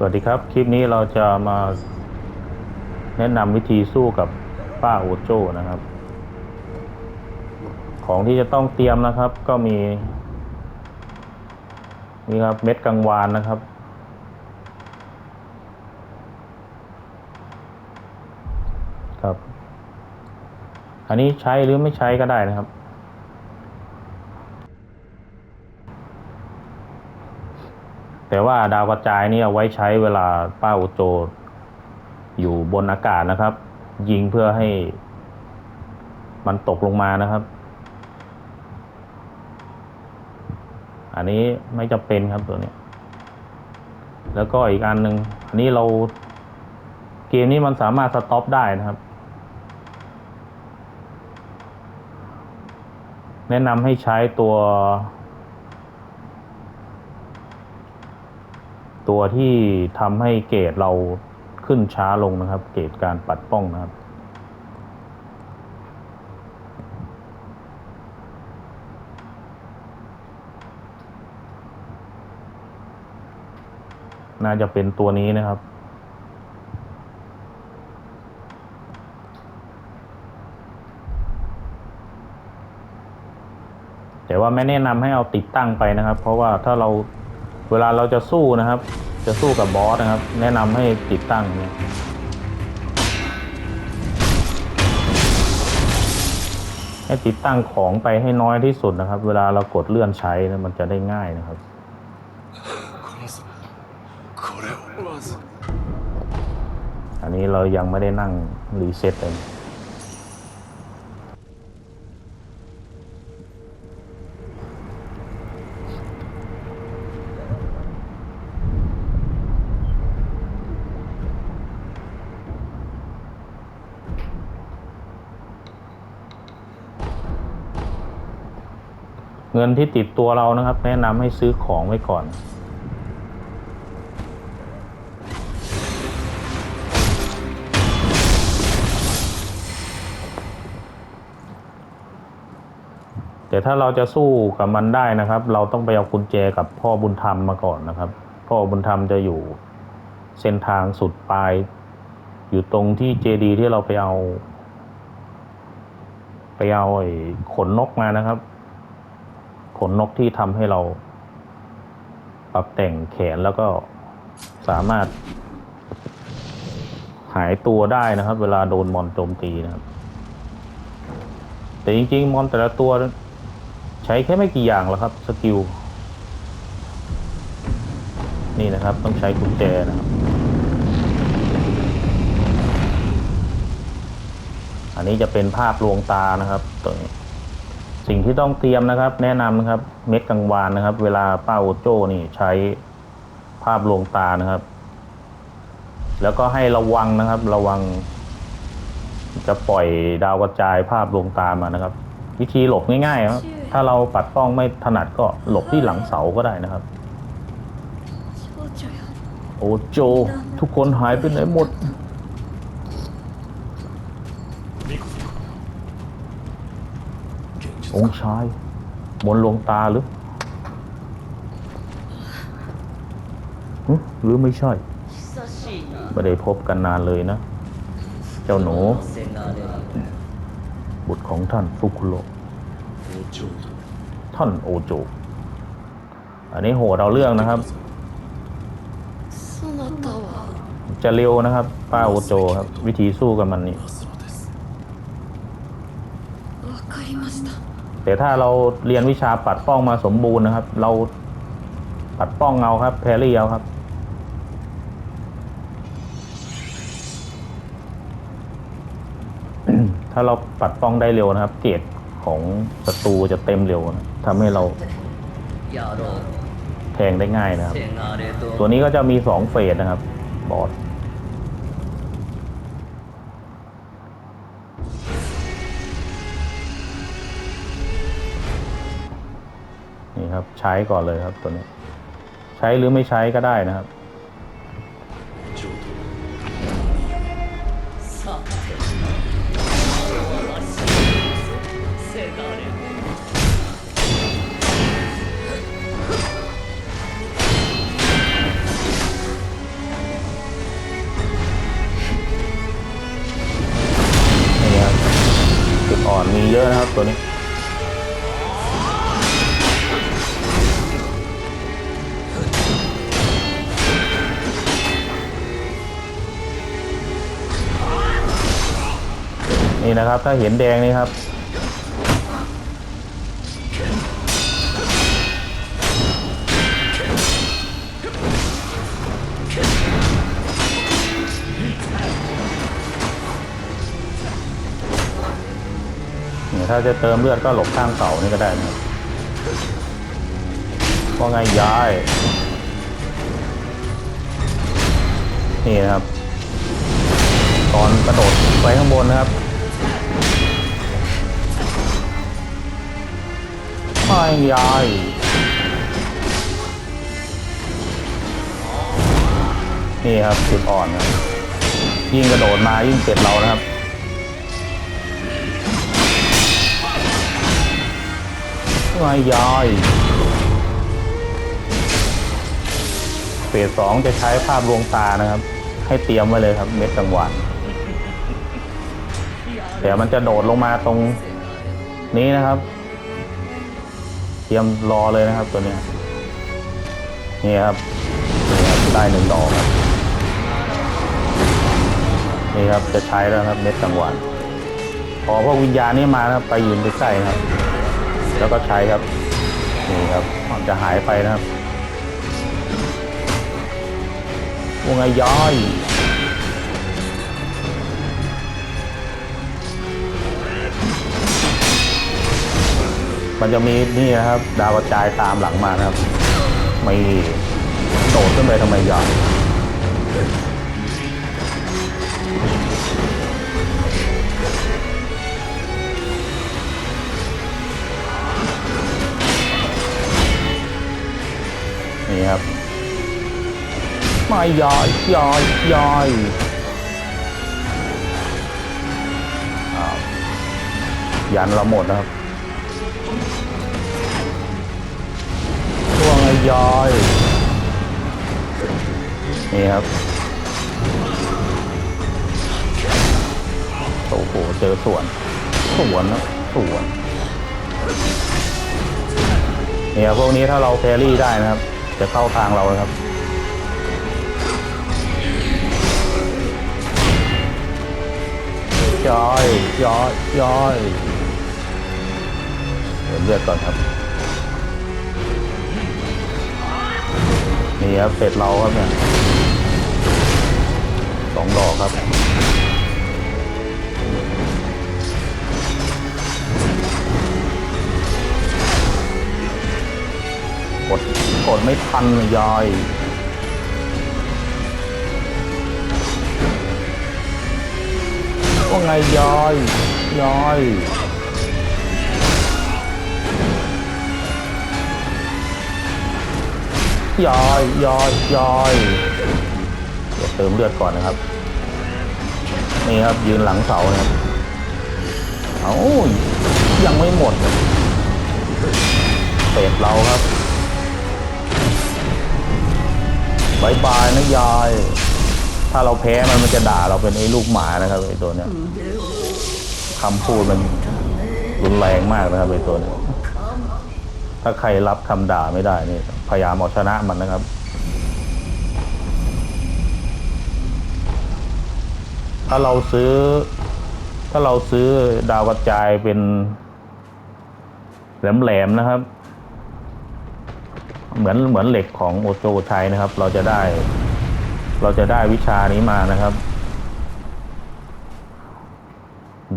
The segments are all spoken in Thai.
สวัสดีครับ คลิปนี้เราจะมาแนะนำวิธีสู้กับป้าโอโจ้นะครับ ของที่จะต้องเตรียมนะครับก็มีนี่ครับเม็ดกังวานนะครับ ครับ อันนี้ใช้หรือไม่ใช้ก็ได้นะครับ แต่ว่าดาวกระจายนี่เอาไว้ใช้เวลาป้าโอโจอยู่บนอากาศนะครับ ยิงเพื่อให้มันตกลงมานะครับ อันนี้ไม่จำเป็นครับตัวนี้ แล้วก็อีกอันหนึ่งอันนี้เราเกมนี้มันสามารถสต็อปได้นะครับ แนะนำให้ใช้ตัว ตัวที่ทำให้เกรดเราขึ้นช้าลงนะครับ เกรดการปัดป้องนะครับ น่าจะเป็นตัวนี้นะครับแต่ว่าไม่แนะนำให้เอาติดตั้งไปนะครับ เพราะว่าถ้าเรา เวลาเราจะสู้นะครับ จะสู้กับบอสนะครับ แนะนำให้ติดตั้งให้ติดตั้งของไปให้น้อยที่สุดนะครับ เวลาเรากดเลื่อนใช้นะมันจะได้ง่ายนะครับอันนี้เรายังไม่ได้นั่งรีเซ็ตเลย เงินที่ติดตัวเรานะครับ แนะนำให้ซื้อของไว้ก่อน แต่ถ้าเราจะสู้กับมันได้นะครับ เราต้องไปเอากุญแจกับพ่อบุญธรรมมาก่อนนะครับ พ่อบุญธรรมจะอยู่เส้นทางสุดปลาย อยู่ตรงที่เจดีที่เราไปเอา ไปเอาไอ้ขนนกมานะครับ ขนนกที่ทำให้เราปรับแต่งแขนแล้วก็สามารถ หายตัวได้นะครับ เวลาโดนมอนโจมตีนะครับ แต่จริงๆ มอนแต่ละตัวใช้แค่ไม่กี่อย่างหรอกครับ สกิล นี่นะครับ ต้องใช้กุญแจนะครับ อันนี้จะเป็นภาพลวงตานะครับตัวนี้ สิ่งที่ต้องเตรียมนะครับ แนะนำนะครับ เม็ดกังวานนะครับ เวลาป้าโอโจ้นี่ใช้ภาพลวงตานะครับ แล้วก็ให้ระวังนะครับ ระวัง จะปล่อยดาวกระจายภาพลวงตามานะครับ วิธีหลบง่ายๆครับ ถ้าเราปัดป้องไม่ถนัดก็หลบที่หลังเสาก็ได้นะครับ โอโจทุกคนหายไปไหนหมด องชาย บนลงตาหรือหรือไม่ใช่ ไม่ได้พบกันนานเลยนะ เจ้าหนู บุตรของท่านฟุคุโรท่านโอโจ อันนี้โหดเราเรื่องนะครับ จะเร็วนะครับ ป้าโอโจครับ วิธีสู้กับมันนี่ แต่ถ้าเราเรียนวิชาปัดป้องมาสมบูรณ์นะครับ เราปัดป้องเอาครับแพรี่เอาครับ ถ้าเราปัดป้องได้เร็วนะครับ เกรดของศัตรูจะเต็มเร็วนะทำให้เราแทงได้ง่ายนะครับ ตัวนี้ก็จะมีสองเฟสนะครับ บอส ใช้ก่อนเลยครับตัวนี้ ใช้หรือไม่ใช้ก็ได้นะครับ นี่ครัดอ่อนมีเยอะนะครับตัวนี้ นี่นะครับ ถ้าเห็นแดงนี่ครับ ถ้าจะเติมเลือดก็หลบข้างเสานี่ก็ได้นะครับว่าไงย้าย นี่นะครับ ตอนกระโดดไปข้างบนนะครับ ไม่ย้ายนี่ครับจุดอ่อนครับยิ่งกระโดดมายิ่งเสร็จเรานะครับไม่ย้ายเฟสสองจะใช้ภาพลวงตานะครับ ให้เตรียมไว้เลยครับ เม็ดกลางวันเดี๋ยวมันจะโดดลงมาตรงนี้นะครับ เตรียมรอเลยนะครับตัวนี้นี่ครับได้หนึ่งดอกครับนี่ครับจะใช้แล้วครับเม็ดกลางวันพอพวกวิญญาณนี้มานะครับไปยืนใกล้ๆครับ แล้วก็ใช้ครับนี่ครับมันจะหายไปนะครับวงไงย้อย มันจะมีนี่นะครับ ดาวกระจายตามหลังมานะครับ ไม่โดดขึ้นไปทำไมยอนนี่ครับไม่ยอยย้อยย้อยอยันเราหมดนะครับ ยอยนี่ครับโอ้โหเจอสวนสวนนะสวนเนี่ยพวกนี้ถ้าเราแพรี่ได้นะครับ จะเข้าทางเราครับย้อยย้อยย้อยเดี๋ยวเลือดก่อนครับ นี่ครับเสร็จเราครับเนี่ยสองดอกครับ กดกดไม่ทันเลยยายว่าไงยายยาย ยายยายยายเดี๋ยวเติมเลือดก่อนนะครับ นี่ครับยืนหลังเสานะครับเอายังไม่หมดเป็ดเราครับบายบายนะยาย ถ้าเราแพ้มันมันจะด่าเราเป็นไอ้ลูกหมานะครับไอ้ตัวเนี้ยคำพูดมันรุนแรงมากนะครับไอ้ตัวเนี้ย ถ้าใครรับคำด่าไม่ได้นี่พยายามเอาชนะมันนะครับ ถ้าเราซื้อ ถ้าเราซื้อดาวกระจายเป็นแหลมๆนะครับ เหมือนเหมือนเหล็กของโอโจใช้นะครับ เราจะได้ เราจะได้วิชานี้มานะครับ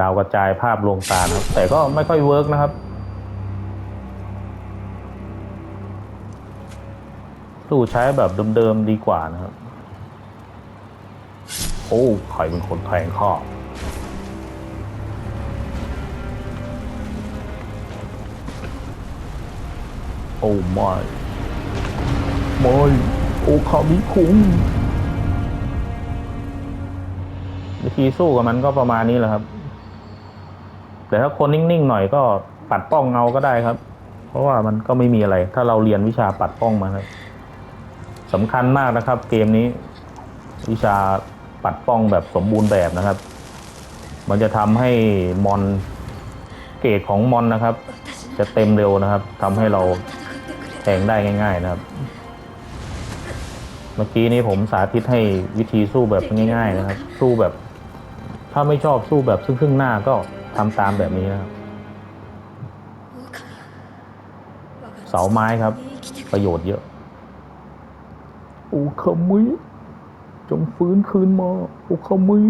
ดาวกระจายภาพลวงตานะครับ แต่ก็ไม่ค่อยเวิร์กนะครับ สู้ใช้แบบเดิมๆดีกว่านะครับ โอ้ใครเป็นคนแทงข้าโอ้ไม่ไม่โอคามิคุงวิธีสู้กับมันก็ประมาณนี้แหละครับ แต่ถ้าคนนิ่งๆหน่อยก็ปัดป้องเงาก็ได้ครับ เพราะว่ามันก็ไม่มีอะไร ถ้าเราเรียนวิชาปัดป้องมาครับ สำคัญมากนะครับเกมนี้วิชาปัดป้องแบบสมบูรณ์แบบนะครับ มันจะทำให้มอนเกตของมอนนะครับ จะเต็มเร็วนะครับทำให้เราแทงได้ง่าย ๆนะครับ เมื่อกี้นี้ผมสาธิตให้วิธีสู้แบบง่าย ๆ นะครับ สู้แบบ ถ้าไม่ชอบสู้แบบซึ่งครึ่งหน้าก็ทำตามแบบนี้นะครับ เสาไม้ครับ ประโยชน์เยอะ อคามิ จงฟื้นคืนมาโอคามิ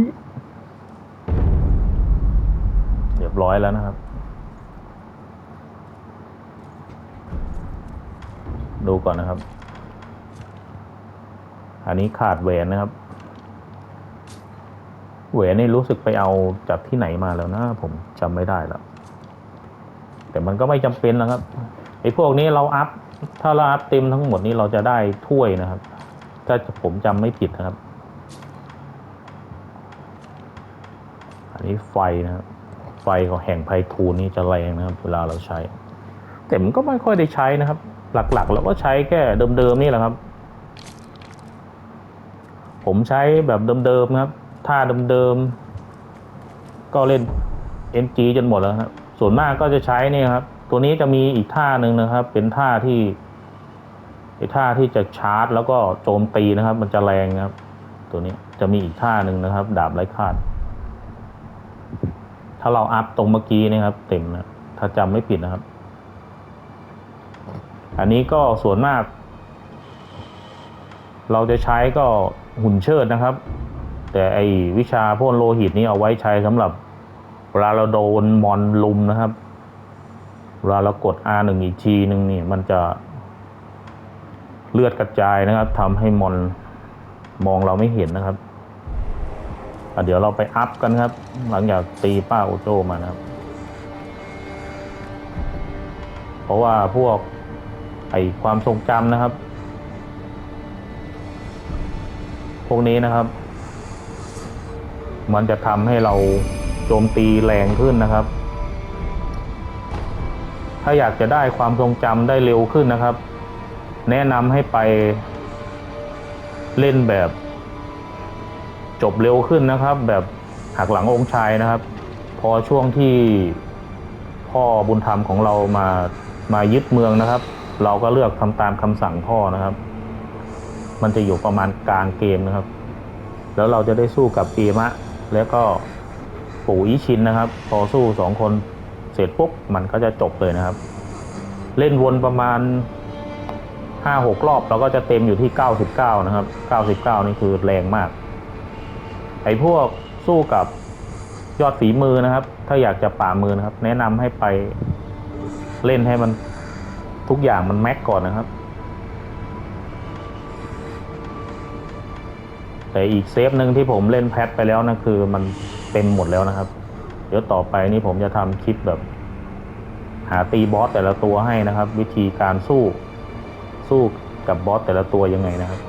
เรียบร้อยแล้วนะครับ ดูก่อนนะครับ อันนี้ขาดแหวนนะครับ แหวนนี่รู้สึกไปเอาจากที่ไหนมาแล้วนะ ผมจำไม่ได้แล้ว แต่มันก็ไม่จำเป็นนะครับไอ้พวกนี้เราอัพถ้าเราอัพเต็มทั้งหมดนี้เราจะได้ถ้วยนะครับ ถ้าผมจำไม่ผิดนะครับ อันนี้ไฟนะครับ ไฟของแห่งไพทูลนี่จะแรงนะครับ เวลาเราใช้ แต่มันก็ไม่ค่อยได้ใช้นะครับ หลักๆเราก็ใช้แค่เดิมๆนี่แหละครับ ผมใช้แบบเดิมๆครับท่าเดิมๆก็เล่น MG จนหมดแล้วครับ ส่วนมากก็จะใช้นี่ครับ ตัวนี้จะมีอีกท่าหนึ่งนะครับ เป็นท่าที่ ไอ้ท่าที่จะชาร์จ แล้วก็โจมตีนะครับ มันจะแรงนะครับ ตัวนี้จะมีอีกท่าหนึ่งนะครับ ดาบไร้คาด ถ้าเราอัพตรงเมื่อกี้นะครับ เต็มนะถ้าจำไม่ผิดนะครับ อันนี้ก็ส่วนมาก เราจะใช้ก็หุ่นเชิดนะครับ แต่ไอวิชาพ่นโลหิตนี้เอาไว้ใช้สำหรับเวลาเราโดนมอนลุมนะครับเวลาเรากด R 1 อีกทีหนึ่งนี่มันจะ เลือดกระจายนะครับทำให้มอนมองเราไม่เห็นนะครับเดี๋ยวเราไปอัพกันครับ หลังจากตีป้าโอโจมานะครับ เพราะว่าพวกไอความทรงจำนะครับ พวกนี้นะครับ มันจะทำให้เราโจมตีแรงขึ้นนะครับ ถ้าอยากจะได้ความทรงจำได้เร็วขึ้นนะครับ แนะนำให้ไปเล่นแบบ จบเร็วขึ้นนะครับ แบบหักหลังองค์ชายนะครับ พอช่วงที่พ่อบุญธรรมของเรามามายึดเมืองนะครับ เราก็เลือกทำตามคำสั่งพ่อนะครับ มันจะอยู่ประมาณกลางเกมนะครับ แล้วเราจะได้สู้กับเอมะ แล้วก็ปู่อิชินนะครับ พอสู้สองคนเสร็จปุ๊บมันก็จะจบเลยนะครับ เล่นวนประมาณ ห้าหกรอบเราก็จะเต็มอยู่ที่เก้าสิบเก้านะครับเก้าสิบเก้านี่คือแรงมาก ไอ้พวกสู้กับยอดฝีมือนะครับ ถ้าอยากจะป่ามือนะครับ แนะนำให้ไปเล่นให้มันทุกอย่างมันแม็กก่อนนะครับ แต่อีกเซฟหนึ่งที่ผมเล่นแพทไปแล้วนะคือมันเต็มหมดแล้วนะครับ เดี๋ยวต่อไปนี้ผมจะทำคลิปแบบ หาตีบอสแต่ละตัวให้นะครับ วิธีการสู้ สู้กับบอสแต่ละตัวยังไงนะครับ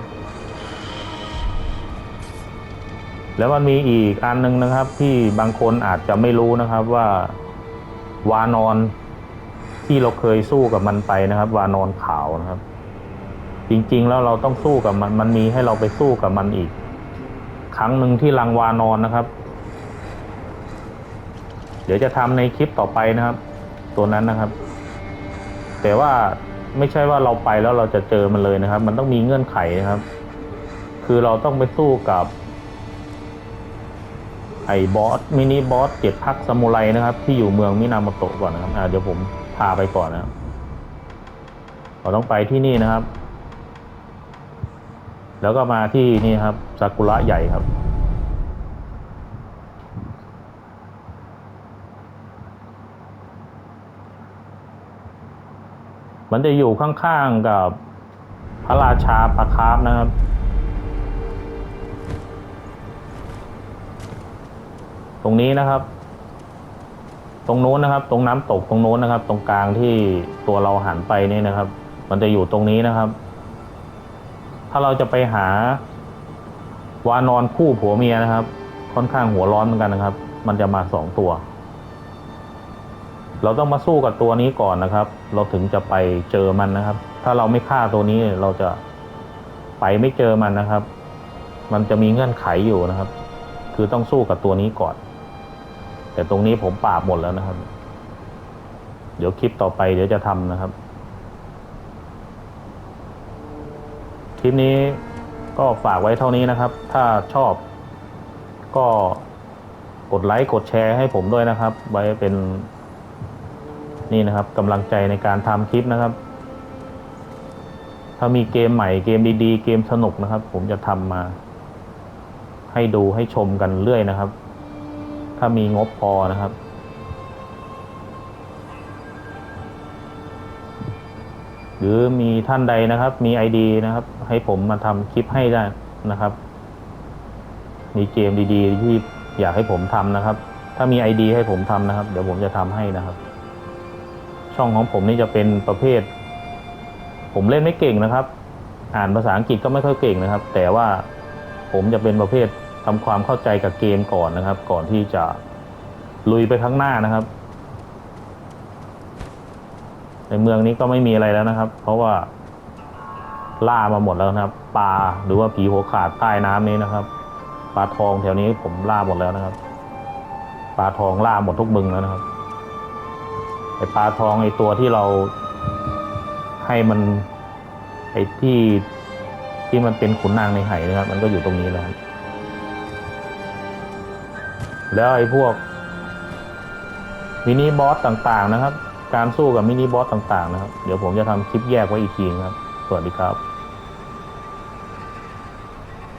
แล้วมันมีอีกอันหนึงนะครับ ที่บางคนอาจจะไม่รู้นะครับว่าวานอนที่เราเคยสู้กับมันไปนะครับ วานอนขาวนะครับ จริงๆแล้วเราต้องสู้กับมัน มันมีให้เราไปสู้กับมันอีก ครั้งหนึ่งที่ลังวานอนนะครับ เดี๋ยวจะทำในคลิปต่อไปนะครับ ตัวนั้นนะครับ แต่ว่า ไม่ใช่ว่าเราไปแล้วเราจะเจอมันเลยนะครับ มันต้องมีเงื่อนไขนะครับ คือเราต้องไปสู้กับ ไอ้บอสมินิบอสเจ็ดพักซามูไรนะครับ ที่อยู่เมืองมินามโตะก่อนนะครับอ่าเดี๋ยวผมพาไปก่อนนะครับเราต้องไปที่นี่นะครับ แล้วก็มาที่นี่ครับซากุระใหญ่ครับ มันจะอยู่ข้างๆกับพระราชาปลาคาร์ฟนะครับ ตรงนี้นะครับ ตรงโน้นนะครับ ตรงน้ำตกตรงโน้นนะครับ ตรงกลางที่ตัวเราหันไปนี่นะครับ มันจะอยู่ตรงนี้นะครับ ถ้าเราจะไปหาวานอนคู่ผัวเมียนะครับ ค่อนข้างหัวร้อนเหมือนกันนะครับ มันจะมาสองตัว เราต้องมาสู้กับตัวนี้ก่อนนะครับ เราถึงจะไปเจอมันนะครับ ถ้าเราไม่ฆ่าตัวนี้เราจะไปไม่เจอมันนะครับ มันจะมีเงื่อนไขอยู่นะครับ คือต้องสู้กับตัวนี้ก่อน แต่ตรงนี้ผมปราบหมดแล้วนะครับ เดี๋ยวคลิปต่อไปเดี๋ยวจะทำนะครับ คลิปนี้ก็ฝากไว้เท่านี้นะครับ ถ้าชอบก็กดไลค์กดแชร์ให้ผมด้วยนะครับ ไว้เป็น นี่นะครับกำลังใจในการทำคลิปนะครับ ถ้ามีเกมใหม่เกมดีๆ เกมสนุกนะครับ ผมจะทำมา ให้ดูให้ชมกันเรื่อยนะครับ ถ้ามีงบพอนะครับหรือมีท่านใดนะครับ มีไอดีนะครับ ให้ผมมาทำคลิปให้ได้นะครับ มีเกมดีๆที่อยากให้ผมทำนะครับ ถ้ามีไอดีให้ผมทำนะครับ เดี๋ยวผมจะทำให้นะครับ ช่องของผมนี่จะเป็นประเภท ผมเล่นไม่เก่งนะครับ อ่านภาษาอังกฤษก็ไม่ค่อยเก่งนะครับ แต่ว่าผมจะเป็นประเภททำความเข้าใจกับเกมก่อนนะครับ ก่อนที่จะลุยไปข้างหน้านะครับ ในเมืองนี้ก็ไม่มีอะไรแล้วนะครับ เพราะว่าล่ามาหมดแล้วนะครับปลาหรือว่าผีหัวขาดใต้น้ำนี้นะครับปลาทองแถวนี้ผมล่าหมดแล้วนะครับปลาทองล่าหมดทุกบึงแล้วนะครับ ไอปลาทองไอตัวที่เราให้มันไอที่ที่มันเป็นขุนนางในไหนะครับ มันก็อยู่ตรงนี้แล้ว แล้วไอพวกมินิบอสต่างๆนะครับ การสู้กับมินิบอสต่างๆนะครับ เดี๋ยวผมจะทำคลิปแยกไว้อีกทีนะครับ สวัสดีครับ